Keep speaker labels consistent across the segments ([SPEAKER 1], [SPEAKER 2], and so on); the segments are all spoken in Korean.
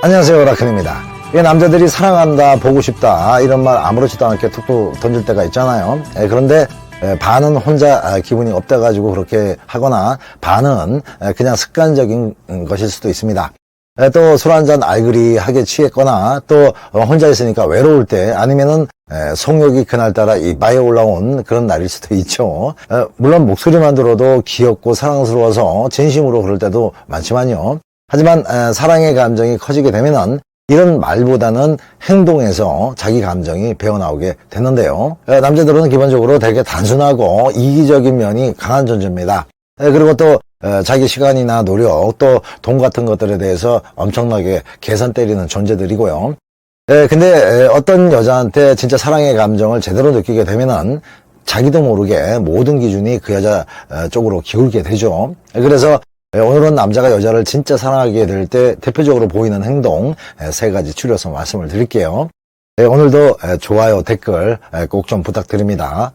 [SPEAKER 1] 안녕하세요 라큰입니다 이 남자들이 사랑한다 보고 싶다 이런 말 아무렇지도 않게 툭툭 던질 때가 있잖아요 예, 그런데 예, 반은 혼자 아, 기분이 없다 가지고 그렇게 하거나 반은 예, 그냥 습관적인 음, 것일 수도 있습니다 예, 또술 한잔 알그리하게 취했거나 또 어, 혼자 있으니까 외로울 때 아니면은 예, 성욕이 그날따라 이마에 올라온 그런 날일 수도 있죠. 어, 물론 목소리만 들어도 귀엽고 사랑스러워서 진심으로 그럴 때도 많지만요. 하지만 에, 사랑의 감정이 커지게 되면은 이런 말보다는 행동에서 자기 감정이 배어나오게 되는데요. 에, 남자들은 기본적으로 되게 단순하고 이기적인 면이 강한 존재입니다. 에, 그리고 또 에, 자기 시간이나 노력 또 돈 같은 것들에 대해서 엄청나게 계산 때리는 존재들이고요. 에, 근데 에, 어떤 여자한테 진짜 사랑의 감정을 제대로 느끼게 되면은 자기도 모르게 모든 기준이 그 여자 에, 쪽으로 기울게 되죠. 에, 그래서 에, 오늘은 남자가 여자를 진짜 사랑하게 될 때 대표적으로 보이는 행동 에, 세 가지 추려서 말씀을 드릴게요. 에, 오늘도 에, 좋아요, 댓글 꼭 좀 부탁드립니다.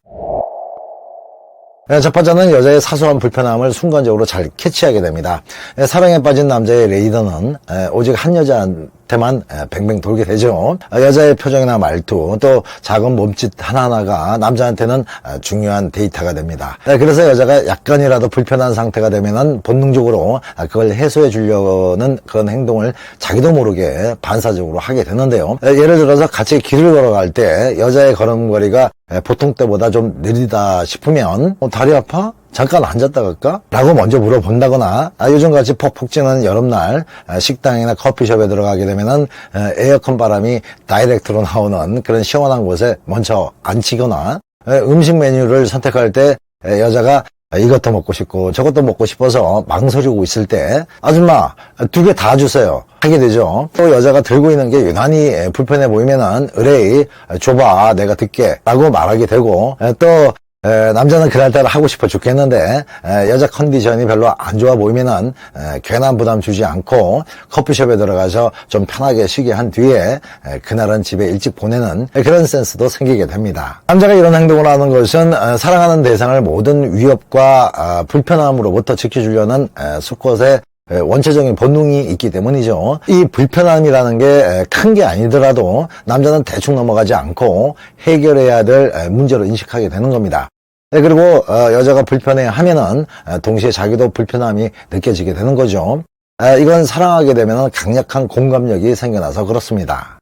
[SPEAKER 1] 예, 첫 번째는 여자의 사소한 불편함을 순간적으로 잘 캐치하게 됩니다. 예, 사랑에 빠진 남자의 레이더는 예, 오직 한 여자 예, 뱅뱅 돌게 되죠. 아, 여자의 표정이나 말투, 또 작은 몸짓 하나하나가 남자한테는 아, 중요한 데이터가 됩니다. 예, 그래서 여자가 약간이라도 불편한 상태가 되면은 본능적으로 아, 그걸 해소해 주려는 그런 행동을 자기도 모르게 반사적으로 하게 되는데요. 예, 예를 들어서 같이 길을 걸어갈 때 여자의 걸음걸이가 에, 보통 때보다 좀 느리다 싶으면 어, 다리 아파? 잠깐 앉았다 갈까? 라고 먼저 물어본다거나 아, 요즘같이 찌는 여름날 아, 식당이나 커피숍에 들어가게 되면은 에, 에어컨 바람이 다이렉트로 나오는 그런 시원한 곳에 먼저 앉히거나 에, 음식 메뉴를 선택할 때 에, 여자가 아, 이것도 먹고 싶고 저것도 먹고 싶어서 망설이고 있을 때 아줌마 두 개 다 주세요. 하게 되죠. 또 여자가 들고 있는 게 유난히 에, 불편해 보이면은 의뢰이 줘봐 내가 듣게. 라고 말하게 되고 에, 또 에, 남자는 그날따라 하고 싶어 죽겠는데 에, 여자 컨디션이 별로 안 좋아 보이면은 에, 괜한 부담 주지 않고 커피숍에 들어가서 좀 편하게 쉬게 한 뒤에 에, 그날은 집에 일찍 보내는 에, 그런 센스도 생기게 됩니다. 남자가 이런 행동을 하는 것은 에, 사랑하는 대상을 모든 위협과 아, 불편함으로부터 지켜주려는 에, 수컷의 에, 원체적인 본능이 있기 때문이죠. 이 불편함이라는 게 큰게 아니더라도 남자는 대충 넘어가지 않고 해결해야 될 에, 문제로 인식하게 되는 겁니다. 네, 그리고 어, 여자가 불편해 하면은 어, 동시에 자기도 불편함이 느껴지게 되는 거죠. 에, 이건 사랑하게 되면 강력한 공감력이 생겨나서 그렇습니다.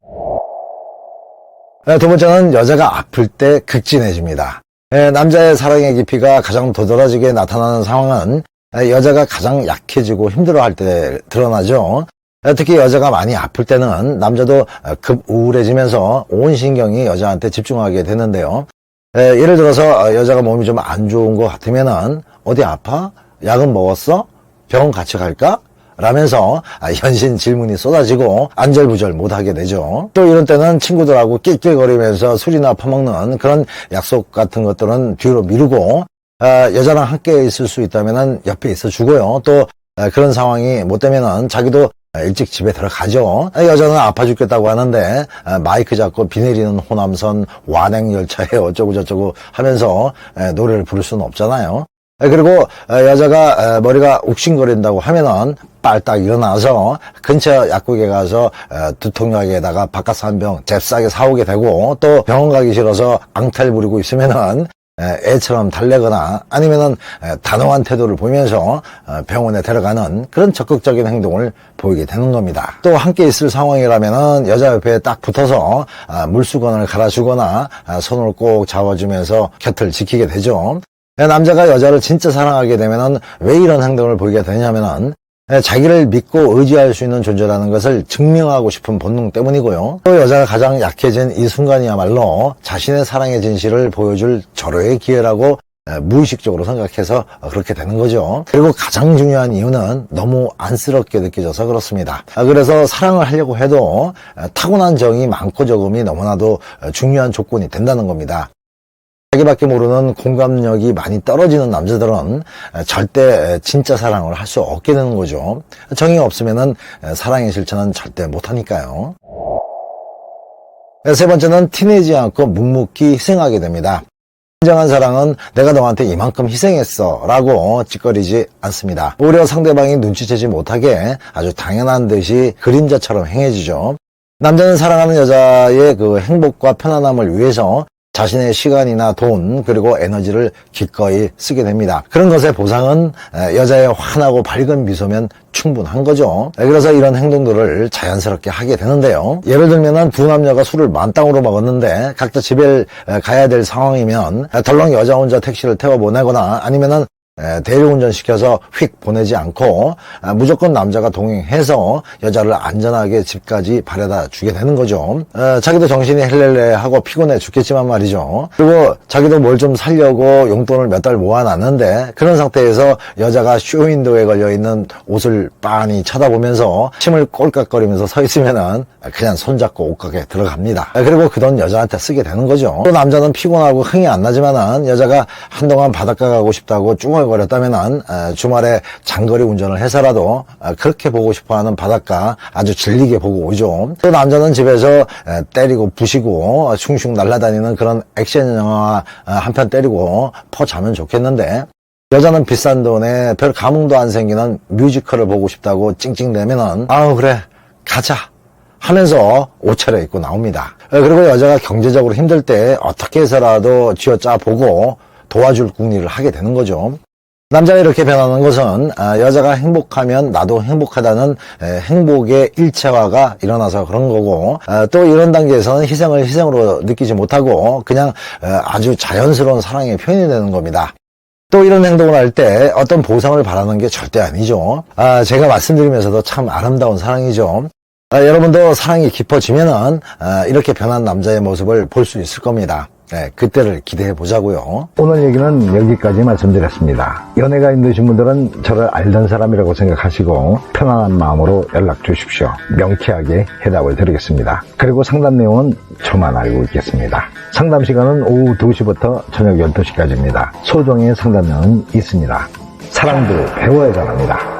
[SPEAKER 1] 에, 두 번째는 여자가 아플 때 극진해집니다. 에, 남자의 사랑의 깊이가 가장 도드라지게 나타나는 상황은 에, 여자가 가장 약해지고 힘들어할 때 드러나죠. 에, 특히 여자가 많이 아플 때는 남자도 어, 급 우울해지면서 온 신경이 여자한테 집중하게 되는데요. 에, 예를 들어서 어, 여자가 몸이 좀 안 좋은 것 같으면은 어디 아파? 약은 먹었어? 병원 같이 갈까? 라면서 아, 현신 질문이 쏟아지고 안절부절 못하게 되죠. 또 이런 때는 친구들하고 낄낄거리면서 술이나 퍼먹는 그런 약속 같은 것들은 뒤로 미루고 아, 여자랑 함께 있을 수 있다면 옆에 있어 주고요. 또 아, 그런 상황이 못 되면은 자기도 일찍 집에 들어가죠. 여자는 아파 죽겠다고 하는데 아, 마이크 잡고 비 내리는 호남선 완행 열차에 어쩌고 저쩌고 하면서 에, 노래를 부를 수는 없잖아요. 에, 그리고 에, 여자가 에, 머리가 욱신거린다고 하면은 빨딱 일어나서 근처 약국에 가서 에, 두통약에다가 바카스 한병 잽싸게 사오게 되고 또 병원 가기 싫어서 앙탈 부리고 있으면은 에, 애처럼 달래거나 아니면은 에, 단호한 태도를 보이면서 어, 병원에 데려가는 그런 적극적인 행동을 보이게 되는 겁니다. 또 함께 있을 상황이라면은 여자 옆에 딱 붙어서 아, 물수건을 갈아주거나 아, 손을 꼭 잡아주면서 곁을 지키게 되죠. 에, 남자가 여자를 진짜 사랑하게 되면은 왜 이런 행동을 보이게 되냐면은 에, 자기를 믿고 의지할 수 있는 존재라는 것을 증명하고 싶은 본능 때문이고요. 또 여자가 가장 약해진 이 순간이야말로 자신의 사랑의 진실을 보여줄 절호의 기회라고 에, 무의식적으로 생각해서 어, 그렇게 되는 거죠. 그리고 가장 중요한 이유는 너무 안쓰럽게 느껴져서 그렇습니다. 아, 그래서 사랑을 하려고 해도 에, 타고난 정이 많고 적음이 너무나도 어, 중요한 조건이 된다는 겁니다. 자기밖에 모르는 공감력이 많이 떨어지는 남자들은 절대 진짜 사랑을 할 수 없게 되는 거죠. 정이 없으면 사랑의 실천은 절대 못하니까요. 세 번째는 티내지 않고 묵묵히 희생하게 됩니다. 진정한 사랑은 내가 너한테 이만큼 희생했어 라고 찌꺼리지 않습니다. 오히려 상대방이 눈치채지 못하게 아주 당연한 듯이 그림자처럼 행해지죠. 남자는 사랑하는 여자의 그 행복과 편안함을 위해서 자신의 시간이나 돈 그리고 에너지를 기꺼이 쓰게 됩니다. 그런 것의 보상은 에, 여자의 환하고 밝은 미소면 충분한 거죠. 에, 그래서 이런 행동들을 자연스럽게 하게 되는데요. 예를 들면 두 남녀가 술을 만땅으로 먹었는데 각자 집에 에, 가야 될 상황이면 에, 덜렁 여자 혼자 택시를 태워 보내거나 아니면은 에, 대리운전 시켜서 휙 보내지 않고 아, 무조건 남자가 동행해서 여자를 안전하게 집까지 바래다 주게 되는 거죠. 에, 자기도 정신이 헬렐레하고 피곤해 죽겠지만 말이죠. 그리고 자기도 뭘 좀 살려고 용돈을 몇 달 모아놨는데 그런 상태에서 여자가 쇼윈도에 걸려있는 옷을 빤히 쳐다보면서 침을 꼴깍거리면서 서 있으면은 그냥 손잡고 옷가게 들어갑니다. 에, 그리고 그 돈 여자한테 쓰게 되는 거죠. 또 남자는 피곤하고 흥이 안 나지만은 여자가 한동안 바닷가 가고 싶다고 쭈얼 거렸다면은 에, 주말에 장거리 운전을 해서라도 에, 그렇게 보고 싶어하는 바닷가 아주 질리게 보고 오죠. 또 남자는 집에서 에, 때리고 부시고 슝슝 날아다니는 그런 액션 영화 한 편 때리고 퍼 자면 좋겠는데 여자는 비싼 돈에 별 감흥도 안 생기는 뮤지컬을 보고 싶다고 찡찡대면은 아우 그래 가자 하면서 옷 차려입고 나옵니다. 에, 그리고 여자가 경제적으로 힘들 때 어떻게 해서라도 쥐어짜 보고 도와줄 궁리를 하게 되는 거죠. 남자가 이렇게 변하는 것은 아, 여자가 행복하면 나도 행복하다는 에, 행복의 일체화가 일어나서 그런 거고 아, 또 이런 단계에서는 희생을 희생으로 느끼지 못하고 그냥 에, 아주 자연스러운 사랑의 표현이 되는 겁니다. 또 이런 행동을 할 때 어떤 보상을 바라는 게 절대 아니죠. 아, 제가 말씀드리면서도 참 아름다운 사랑이죠. 아, 여러분도 사랑이 깊어지면은 아, 이렇게 변한 남자의 모습을 볼 수 있을 겁니다. 네, 그때를 기대해 보자고요. 오늘 얘기는 여기까지 말씀드렸습니다. 연애가 힘드신 분들은 저를 알던 사람이라고 생각하시고 편안한 마음으로 연락 주십시오. 명쾌하게 해답을 드리겠습니다. 그리고 상담 내용은 저만 알고 있겠습니다. 상담 시간은 오후 2시부터 저녁 12시까지입니다. 소정의 상담료는 있습니다. 사랑도 배워야 잘합니다.